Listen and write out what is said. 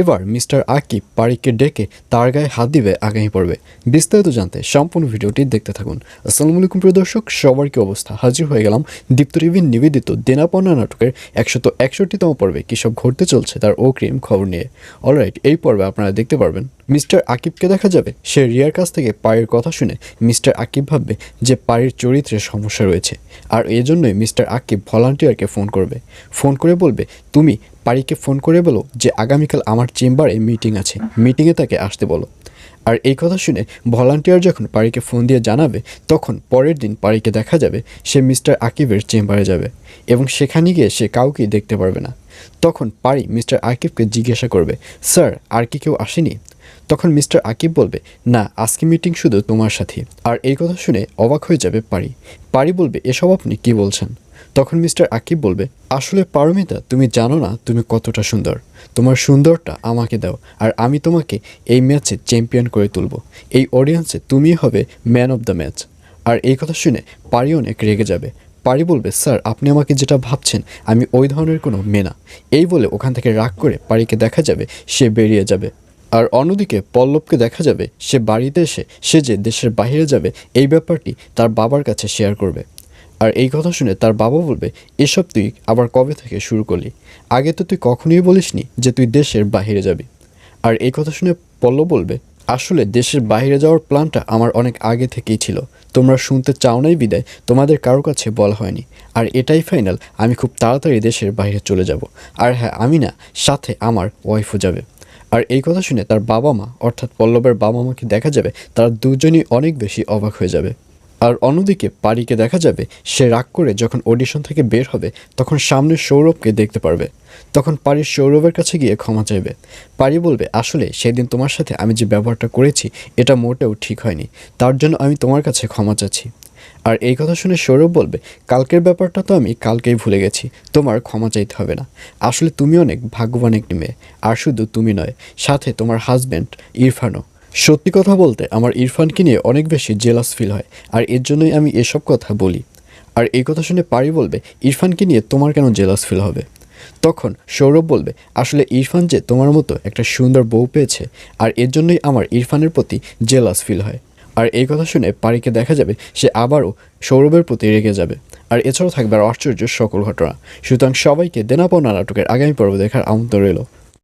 এবার মিস্টার আকিব পারিককে ডেকে তার গায়ে হাত দিবে, আগামী পর্বে। বিস্তারিত জানতে সম্পূর্ণ ভিডিওটি দেখতে থাকুন। আসসালামু আলাইকুম, প্রিয় দর্শক। সবার কি অবস্থা? হাজির হয়ে গেলাম দীপ্ত টিভির নিবেদিত দেনাপনা নাটকের একশত একষট্টিতম পর্বে। কী সব ঘটতে চলছে তার অগ্রিম খবর নিয়ে। অলরাইট এই পর্বে আপনারা দেখতে পারবেন মিস্টার আকিবকে দেখা যাবে? সে রিয়ার কাছ থেকে পায়ের কথা শুনে মিস্টার আকিব ভাববে যে পায়ের চরিত্রে সমস্যা রয়েছে। আর এজন্যই মিস্টার আকিব ভলান্টিয়ারকে ফোন করবে। ফোন করে বলবে, তুমি পারিকে ফোন করে বলো যে আগামীকাল আমার চেম্বারে মিটিং আছে। মিটিংয়ে তাকে আসতে বলো। আর এই কথা শুনে ভলান্টিয়ার যখন পারিকে ফোন দিয়ে জানাবে, তখন পরের দিন পারিকে দেখা যাবে সে মিস্টার আকিবের চেম্বারে যাবে এবং সেখানে গিয়ে সে কাউকেই দেখতে পারবে না। তখন পারি মিস্টার আকিবকে জিজ্ঞাসা করবে, স্যার, আর কি কেউ আসেনি? তখন মিস্টার আকিব বলবে, না, আজকে মিটিং শুধু তোমার সাথে। আর এই কথা শুনে অবাক হয়ে যাবে পারি। পারি বলবে, এসব আপনি কি বলছেন? তখন মিস্টার আকিব বলবে, আসলে পারমিতা, তুমি জানো না তুমি কতটা সুন্দর। তোমার সুন্দরটা আমাকে দাও, আর আমি তোমাকে এই ম্যাচে চ্যাম্পিয়ন করে তুলব। এই অডিয়েন্সে তুমি হবে ম্যান অফ দ্য ম্যাচ। আর এই কথা শুনে পারি অনেক রেগে যাবে। পারি বলবে, স্যার, আপনি আমাকে যেটা ভাবছেন, আমি ওই ধরনের কোনো মেনা এই বলে ওখান থেকে রাগ করে পারিকে দেখা যাবে, সে বেরিয়ে যাবে। আর অন্যদিকে পল্লবকে দেখা যাবে সে বাড়িতে এসে সে যে দেশের বাইরে যাবে, এই ব্যাপারটি তার বাবার কাছে শেয়ার করবে। আর এই কথা শুনে তার বাবা বলবে, এসব তুই আবার কবে থেকে শুরু করলি? আগে তো তুই কখনোই বলিসনি যে তুই দেশের বাইরে যাবি। আর এই কথা শুনে পল্লব বলবে, আসলে দেশের বাইরে যাওয়ার প্ল্যানটা আমার অনেক আগে থেকেই ছিল। তোমরা শুনতে চাও নাই বিদায়, তোমাদের কারও কাছে বলা হয়নি। আর এটাই ফাইনাল আমি খুব তাড়াতাড়ি দেশের বাইরে চলে যাব। আর হ্যাঁ আমি না, সাথে আমার ওয়াইফও যাবে। আর এই কথা শুনে তার বাবা মা, অর্থাৎ পল্লবের বাবা মাকে দেখা যাবে, তারা দুজনই অনেক বেশি অবাক হয়ে যাবে। আর অন্যদিকে পারিকে দেখা যাবে, সে রাগ করে যখন অডিশন থেকে বের হবে, তখন সামনে সৌরভকে দেখতে পারবে। তখন পারি সৌরভের কাছে গিয়ে ক্ষমা চাইবে। পারি বলবে, আসলে সেদিন তোমার সাথে আমি যে ব্যবহারটা করেছি, এটা মোটেও ঠিক হয়নি। তার জন্য আমি তোমার কাছে ক্ষমা চাচ্ছি। আর এই কথা শুনে সৌরভ বলবে, কালকের ব্যাপারটা তো আমি কালকেই ভুলে গেছি, তোমার ক্ষমা চাইতে হবে না। আসলে তুমি অনেক ভাগ্যবান একটি মেয়ে, আর শুধু তুমি নয়, সাথে তোমার হাজব্যান্ড ইরফানও। সত্যি কথা বলতে, আমার ইরফানকে নিয়ে অনেক বেশি জেলাস ফিল হয়, আর এর জন্যই আমি এসব কথা বলি। আর এই কথা শুনে পারি বলবে, ইরফানকে নিয়ে তোমার কেন জেলাস ফিল হবে? তখন সৌরভ বলবে, আসলে ইরফান যে তোমার মতো একটা সুন্দর বউ পেয়েছে, আর এর জন্যই আমার ইরফানের প্রতি জেলাস ফিল হয়। আর এই কথা শুনে পারিকে দেখা যাবে সে আবারও সৌরভের প্রতি রেগে যাবে। আর এছাড়াও থাকবে আর আশ্চর্য সকল ঘটনা। সুতরাং সবাইকে দেনাপনা নাটকের আগামী পর্ব দেখার আমন্ত্রণ রইল।